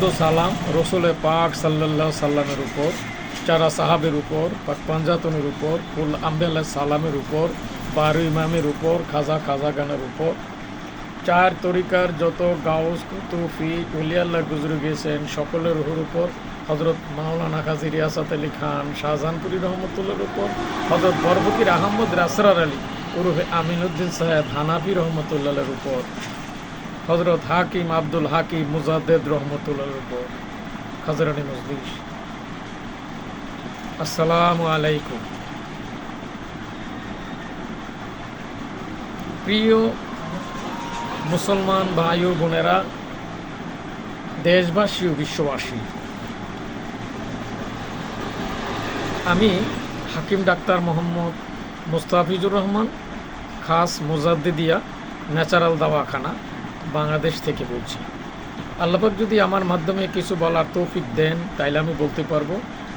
দুরুদ ও সালাম, রসুলে পাক সাল্লাল্লাহু সাল্লামের উপর, চারা সাহাবের উপর, পাক পাঞ্জাতনের উপর, কুল আম্বে সালামের উপর, বারু ইমামের উপর, খাজা খাজা গানের উপর। চার তরিকার যত গাউস, কুতুফি, উলিয়াল্লাহ গুজরে গিয়েছেন সকলের রুহুর উপর হজরত মাওলানা কাজী রিয়াসাত আলী খান, শাহজাহানপুরি রহমতুল্লার উপর হজরত বরবতির আহমদ রাসরার আলী, উরুফে আমিনুদ্দিন সাহেব হানাফি রহমতুল্লাহের উপর। হজরত হাকিম আব্দুল হাকিম মুজাদ্দেদ রহমতুল্লাহর উপর। খাজরানি মজলিস। আসসালামু আলাইকুম। প্রিয় মুসলমান ভাই ও বোনেরা, দেশবাসী ও বিশ্ববাসী, আমি হাকিম ডাক্তার মোহাম্মদ মুস্তাফিজুর রহমান, খাস মুজাদ্দিদিয়া, ন্যাচারাল দাওয়াখানা বাংলাদেশ থেকে বলছি। আল্লাপাক যদি আমার মাধ্যমে কিছু বলার তৌফিক দেন, তাইলে আমি বলতে পারব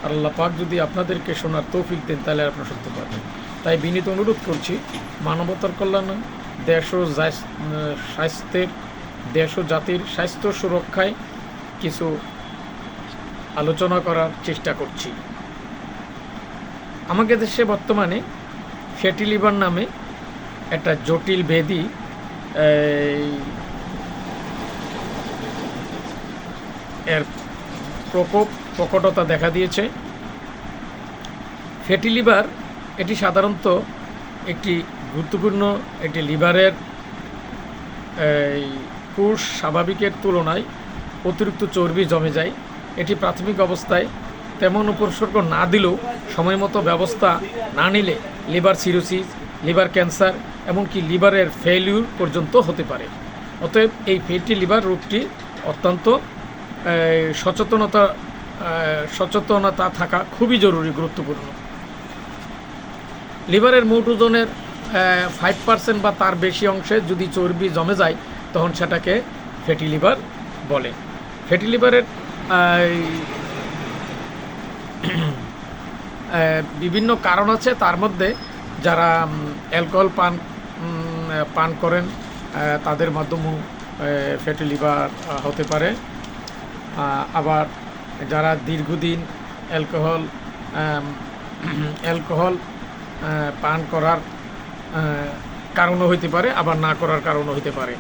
আর আল্লাহ পাক যদি আপনাদেরকে শোনার তৌফিক দেন তাহলে আপনারা শুনতে পারবেন। তাই বিনীত অনুরোধ করছি, মানবতার কল্যাণ, দেশ ও স্বাস্থ্যের, দেশ ও জাতির স্বাস্থ্য সুরক্ষায় কিছু আলোচনা করার চেষ্টা করছি। আমাকে দেশে বর্তমানে ফ্যাটি লিভার নামে একটা জটিল ব্যাধি এর প্রকোপ প্রকটতা দেখা দিয়েছে। ফ্যাটি লিভার, এটি সাধারণত একটি গুরুত্বপূর্ণ একটি লিভারের কোষ স্বাভাবিকের তুলনায় অতিরিক্ত চর্বি জমে যায়। এটি প্রাথমিক অবস্থায় তেমন উপসর্গ না দিলেও সময় মতো ব্যবস্থা না নিলে লিভার সিরোসিস, লিভার ক্যান্সার, এমনকি লিভারের ফেলিউর পর্যন্ত হতে পারে। অতএব এই ফেটি লিভার রোগটি অত্যন্ত সচেতনতা সচেতনতা থাকা খুবই জরুরি, গুরুত্বপূর্ণ। লিভারের মোট ওজনের ফাইভ পার্সেন্ট বা তার বেশি অংশে যদি চর্বি জমে যায়, তখন সেটাকে ফ্যাটি লিভার বলে। ফ্যাটি লিভারের বিভিন্ন কারণ আছে। তার মধ্যে যারা অ্যালকোহল পান পান করেন তাদের মাধ্যমেও ফ্যাটি লিভার হতে পারে। আবার যারা দীর্ঘদিন অ্যালকোহল অ্যালকোহল পান করার কারণও হইতে পারে, আবার না করার কারণও হইতে পারে।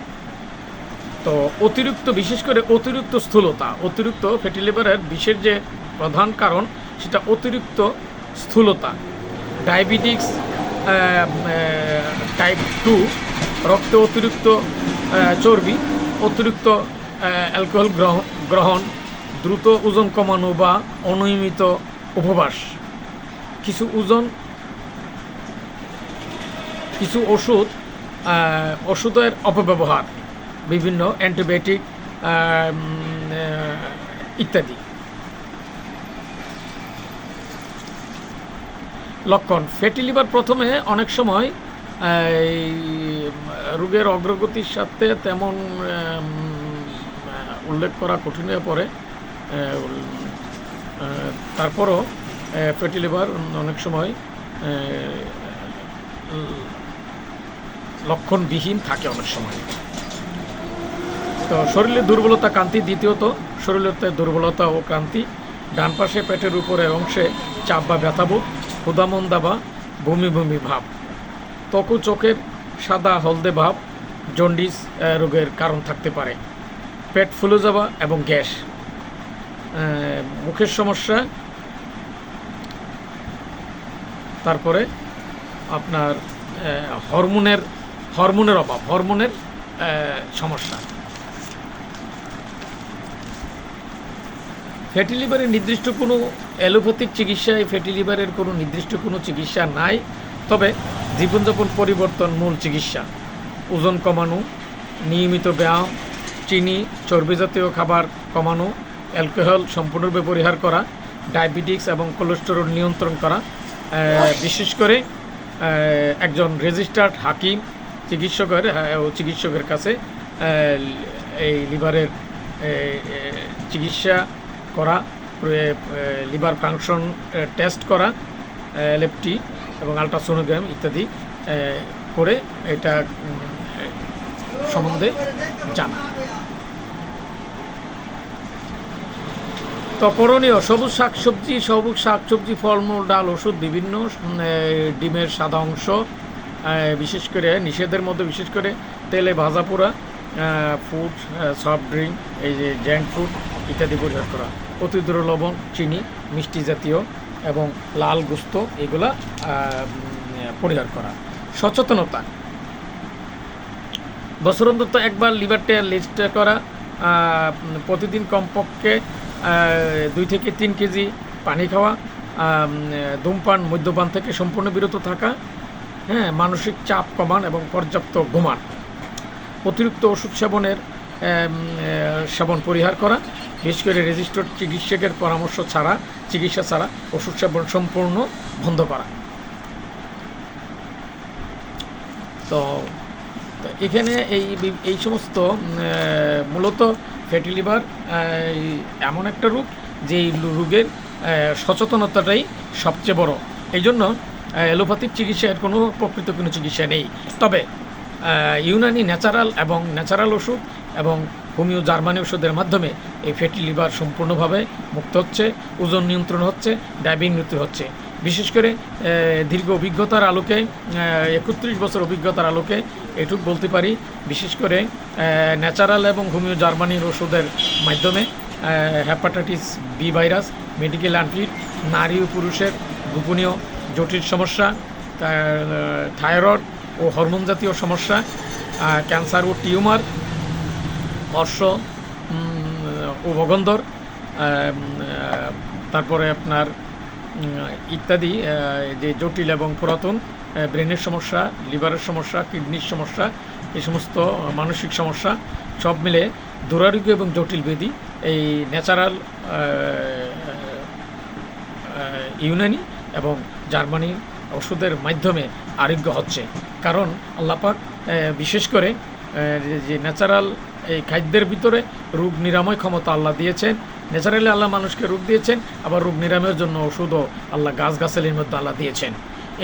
তো অতিরিক্ত, বিশেষ করে অতিরিক্ত স্থূলতা, অতিরিক্ত ফ্যাটি লিভারের বিশেষ যে প্রধান কারণ, সেটা অতিরিক্ত স্থূলতা। ডায়াবেটিক্স টাইপ টু রক্তে অতিরিক্ত চর্বি, অতিরিক্ত অ্যালকোহল গ্রহণ গ্রহণ, দ্রুত ওজন কমানো বা অনিয়মিত উপবাস। কিছু ওজন, কিছু ওষুধ ওষুধের অপব্যবহার, বিভিন্ন অ্যান্টিবায়োটিক ইত্যাদি। লক্ষণ, ফ্যাটি লিভার প্রথমে অনেক সময় রোগের অগ্রগতির সাথে তেমন উল্লেখ করা কঠিন হয়ে পড়ে। তারপরও ফ্যাটি লিভার অনেক সময় লক্ষণবিহীন থাকে অনেক সময়। তো শরীরের দুর্বলতা ক্রান্তি দ্বিতীয়ত শরীরের দুর্বলতা ও ক্রান্তি। ডান পাশে পেটের উপরের অংশে চাপ বা ব্যথাবোধ ক্ষুদামন্দা বা বমি বমি ভাব। ত্বক চোখের সাদা হলদে ভাব, জন্ডিস রোগের কারণ থাকতে পারে। পেট ফুলে যাওয়া এবং গ্যাস। মুখের সমস্যা। তারপরে আপনার হরমোনের হরমোনের অভাব, হরমোনের সমস্যা। ফ্যাটি লিভারের নির্দিষ্ট কোনো অ্যালোপ্যাথিক চিকিৎসায় ফ্যাটি লিভারের কোনো নির্দিষ্ট কোনো চিকিৎসা নাই, তবে জীবনযাপন পরিবর্তন মূল চিকিৎসা। ওজন কমানো, নিয়মিত ব্যায়াম চিনি চর্বি জাতীয় খাবার কমানো, অ্যালকোহল সম্পূর্ণরূপে পরিহার করা, ডায়াবেটিক্স এবং কোলেস্টেরল নিয়ন্ত্রণ করা বিশেষ করে একজন রেজিস্টার্ড হাকিম, চিকিৎসকের ও চিকিৎসকের কাছে এই লিভারের চিকিৎসা করা লিভার ফাংশন টেস্ট করা এলএফটি এবং আলট্রাসোনোগ্রাম ইত্যাদি করে এটা সম্বন্ধে জানা। তো করণীয়, সবুজ শাকসবজি সবুজ শাকসবজি, ফলমূল, ডাল, ওষুধ, বিভিন্ন ডিমের সাদা অংশ বিশেষ করে নিষেধের মধ্যে বিশেষ করে তেলে ভাজা পোড়া ফুড সফট ড্রিঙ্ক এই যে জ্যাঙ্ক ফুড ইত্যাদি পরিহার করা। অতিদ্র লবণ, চিনি, মিষ্টি জাতীয় এবং লাল গুস্ত, এগুলা পরিহার করা। সচেতনতা বছর অন্তত একবার লিভার লিস্ট করা প্রতিদিন কমপক্ষে দুই থেকে তিন কেজি পানি খাওয়া ধূমপান, মদ্যপান থেকে সম্পূর্ণ বিরত থাকা হ্যাঁ মানসিক চাপ কমান এবং পর্যাপ্ত ঘুমান। অতিরিক্ত ওষুধ সেবনের সেবন পরিহার করা, বিশেষ করে রেজিস্টার্ড চিকিৎসকের পরামর্শ ছাড়া, চিকিৎসা ছাড়া ওষুধ সেবন সম্পূর্ণ বন্ধ করা। তো এখানে এই এই সমস্ত মূলত ফ্যাটি লিভার এমন একটা রোগ যে রোগের সচেতনতাটাই সবচেয়ে বড়। এই জন্য অ্যালোপ্যাথিক চিকিৎসার কোনো প্রকৃত কোনো চিকিৎসা নেই। তবে ইউনানি ন্যাচারাল এবং ন্যাচারাল ওষুধ এবং হোমিও জার্মানি ওষুধের মাধ্যমে এই ফ্যাটি লিভার সম্পূর্ণভাবে মুক্ত হচ্ছে, ওজন নিয়ন্ত্রণ হচ্ছে, ডায়াবেটিস মৃত্যু হচ্ছে। বিশেষ করে দীর্ঘ অভিজ্ঞতার আলোকে একত্রিশ বছর অভিজ্ঞতার আলোকে এটুক বলতে পারি বিশেষ করে ন্যাচারাল এবং হোমিও জার্মানির ওষুধের মাধ্যমে হ্যাপাটাইটিস বি ভাইরাস মেডিকেল অ্যান্টিট নারী ও পুরুষের গোপনীয় জটিল সমস্যা থাইরয়েড ও হরমোন জাতীয় সমস্যা ক্যান্সার ও টিউমার অর্শ ও আহ, তারপরে আপনার ইত্যাদি যে জটিল এবং পুরাতন ব্রেনের সমস্যা, লিভারের সমস্যা, কিডনির সমস্যা, এই সমস্ত মানসিক সমস্যা, সব মিলে দুরারোগ্য এবং জটিল ব্যাধি এই ন্যাচারাল ইউনানি এবং জার্মানি ওষুধের মাধ্যমে আরোগ্য হচ্ছে। কারণ আল্লাপাক বিশেষ করে যে- যে ন্যাচারাল এই খাদ্যের ভিতরে রোগ নিরাময় ক্ষমতা আল্লাহ দিয়েছেন, ন্যাচারালি আল্লাহ মানুষকে রোগ দিয়েছেন, আবার রোগ নিরাময়ের জন্য ওষুধও আল্লাহ গাছগাছালির মধ্যে আল্লাহ দিয়েছেন।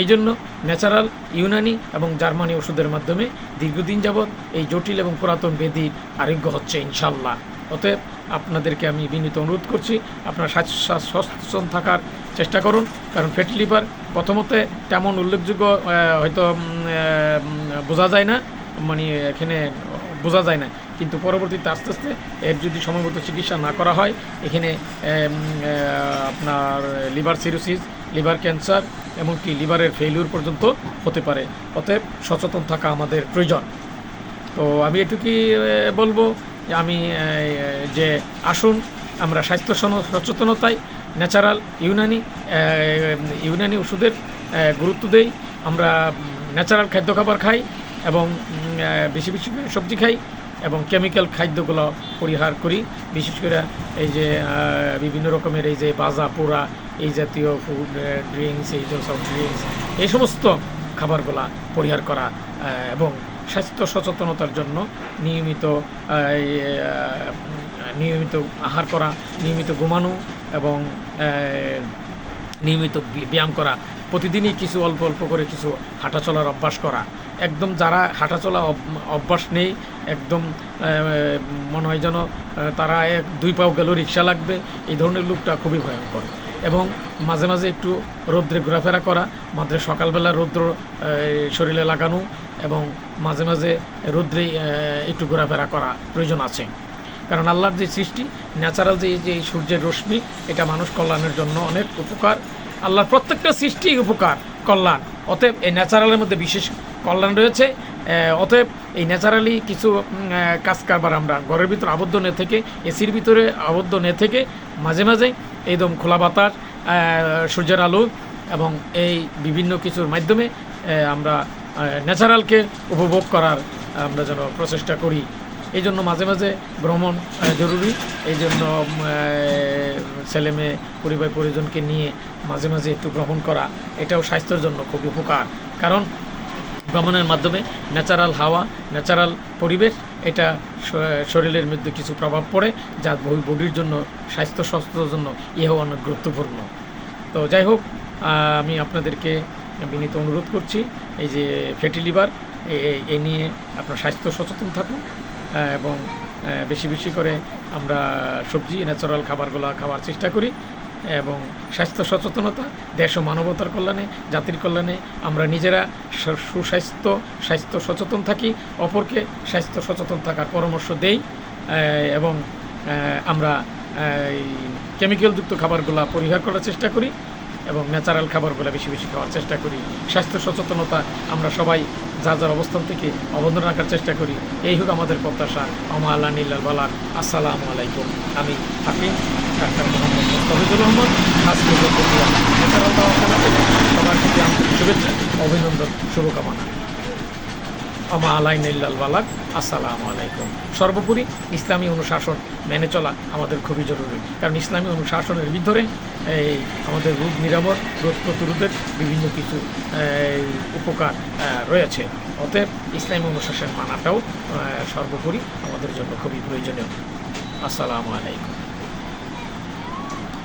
এই জন্য ন্যাচারাল ইউনানি এবং জার্মানি ওষুধের মাধ্যমে দীর্ঘদিন যাবৎ এই জটিল এবং পুরাতন ব্যাধি আরোগ্য হচ্ছে ইনশাল্লাহ অতএব আপনাদেরকে আমি বিনীত অনুরোধ করছি, আপনার সচেতন থাকার চেষ্টা করুন, কারণ ফ্যাটি লিভার প্রথমতে তেমন উল্লেখযোগ্য হয়তো বোঝা যায় না মানে এখানে বোঝা যায় না। কিন্তু পরবর্তীতে আস্তে আস্তে এর যদি সময়মতো চিকিৎসা না করা হয়, এখানে আপনার লিভার সিরোসিস লিভার ক্যান্সার এমনকি লিভারের ফেলিউর পর্যন্ত হতে পারে। অতএব সচেতন থাকা আমাদের প্রয়োজন। তো আমি এটুকুই বলব যে আমি যে আসুন, আমরা স্বাস্থ্য সচেতনতায় ন্যাচারাল ইউনানি ইউনানি ওষুধের গুরুত্ব দেই। আমরা ন্যাচারাল খাদ্য খাবার খাই এবং বেশি বেশি সবজি খাই। এবং কেমিক্যাল খাদ্যগুলো পরিহার করি। বিশেষ করে এই যে বিভিন্ন রকমের এই যে বাজা, পোড়া, এই জাতীয় ফুড ড্রিঙ্কস এই সফট ড্রিঙ্কস এই সমস্ত খাবারগুলা পরিহার করা এবং স্বাস্থ্য সচেতনতার জন্য নিয়মিত নিয়মিত আহার করা, নিয়মিত ঘুমানো এবং নিয়মিত ব্যায়াম করা, প্রতিদিনই কিছু অল্প অল্প করে কিছু হাঁটা চলার অভ্যাস করা একদম যারা হাঁটা চলা অভ- অভ্যাস নেই, একদম মনে হয় যেন তারা এক, দুই পাও গেল রিক্সা লাগবে, এই ধরনের লোকটা খুবই ভয়ঙ্কর। এবং মাঝে মাঝে একটু রৌদ্রে ঘোরাফেরা করা, মাঝে সকালবেলা রৌদ্র শরীরে লাগানো এবং মাঝে মাঝে রৌদ্রে একটু ঘোরাফেরা করা প্রয়োজন আছে। কারণ আল্লাহর যে সৃষ্টি, ন্যাচারাল যে যে সূর্যের রশ্মি, এটা মানুষ কল্যাণের জন্য অনেক উপকার। আল্লাহর প্রত্যেকটা সৃষ্টি উপকার। কল্যাণ। অতএব এই ন্যাচারালের মধ্যে বিশেষ কল্যাণ রয়েছে। অতএব এই ন্যাচারালি কিছু কাজ কারবার আমরা ঘরের ভিতরে আবদ্ধ নে থেকে, এসির ভিতরে আবদ্ধ নে থেকে মাঝে মাঝে একদম খোলা বাতাস সূর্যের আলো এবং এই বিভিন্ন কিছুর মাধ্যমে আমরা ন্যাচারালকে উপভোগ করার আমরা যেন প্রচেষ্টা করি। এই জন্য মাঝে মাঝে ভ্রমণ জরুরি। এই জন্য ছেলে মেয়ে, পরিবার, পরিজনকে নিয়ে মাঝে মাঝে একটু ভ্রমণ করা, এটাও স্বাস্থ্যের জন্য খুব উপকার। কারণ ভ্রমণের মাধ্যমে ন্যাচারাল হাওয়া ন্যাচারাল পরিবেশ, এটা শরীরের মধ্যে কিছু প্রভাব পড়ে, যা বই- বডির জন্য, স্বাস্থ্য স্বাস্থ্যের জন্য ইহাও অনেক গুরুত্বপূর্ণ। তো যাই হোক আমি আপনাদেরকে বিনীত অনুরোধ করছি, এই যে ফ্যাটি লিভার এ নিয়ে আপনার স্বাস্থ্য সচেতন থাকুন এবং বেশি বেশি করে আমরা সবজি ন্যাচারাল খাবারগুলো খাওয়ার চেষ্টা করি এবং স্বাস্থ্য সচেতনতা, দেশ ও মানবতার কল্যাণে, জাতির কল্যাণে আমরা নিজেরা সুস্বাস্থ্য, স্বাস্থ্য সচেতন থাকি, অপরকে স্বাস্থ্য সচেতন থাকার পরামর্শ দেই এবং আমরা কেমিক্যালযুক্ত খাবারগুলো পরিহার করার চেষ্টা করি। এবং ন্যাচারাল খাবারগুলো বেশি বেশি খাওয়ার চেষ্টা করি স্বাস্থ্য সচেতনতা আমরা সবাই যা যার অবস্থান থেকে অবদান রাখার চেষ্টা করি এই হোক আমাদের প্রত্যাশা আমা আল্লাহ নীল্লাল বালাক আসসালামু আলাইকুম আমি হাকিম ডাক্তার মোহাম্মদ মোস্তাফিজুর রহমান আজকে ন্যাচারাল সবার প্রতি আন্তরিক শুভেচ্ছা অভিনন্দন শুভকামনা আমা আলাই নিল্লাল বালাক আসসালামু আলাইকুম সর্বোপরি ইসলামী অনুশাসন মেনে চলা আমাদের খুবই জরুরি, কারণ ইসলামী অনুশাসনের ভিতরে এই আমাদের রোগ নিরাময়, রোগ প্রতিরোধের বিভিন্ন কিছু উপকার রয়েছে। অতএব ইসলামী অনুশাসন মানাটাও সর্বোপরি আমাদের জন্য খুবই প্রয়োজনীয়। আসসালামু আলাইকুম